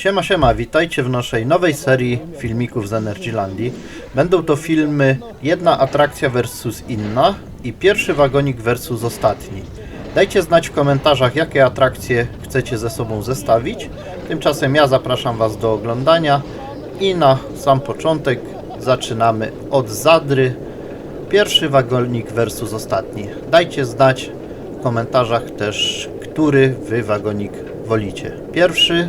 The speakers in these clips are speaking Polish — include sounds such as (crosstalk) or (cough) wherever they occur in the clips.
Siema, siema, witajcie w naszej nowej serii filmików z Energylandii. Będą to filmy jedna atrakcja versus inna i pierwszy wagonik versus ostatni. Dajcie znać w komentarzach, jakie atrakcje chcecie ze sobą zestawić. Tymczasem ja zapraszam Was do oglądania i na sam początek zaczynamy od Zadry. Pierwszy wagonik versus ostatni. Dajcie znać w komentarzach też, który Wy wagonik wolicie. Pierwszy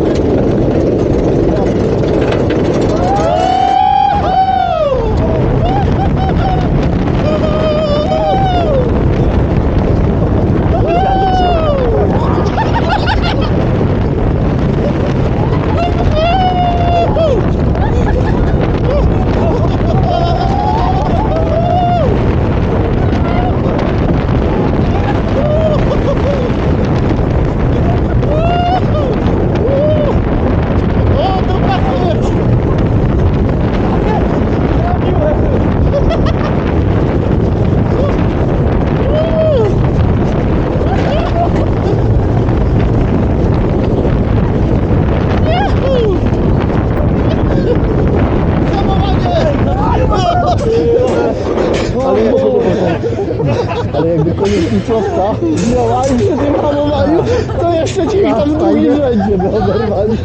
Ale jakby koniecznicowka miała i przy tym hamowaniu, to jeszcze ci tam w drugim rzędzie by oderwali.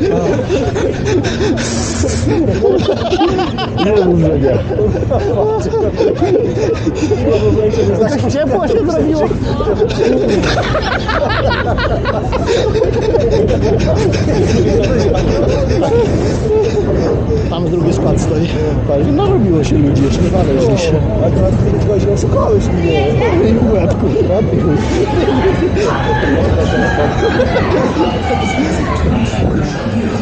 Nie mów, że nie. Tak ciepło się zrobiło. Stoi. Patrz, narobiło się ludzi, nie znaleźli się. Akurat ty kogoś oszukałeś mnie. I łebku, prawda? (laughs)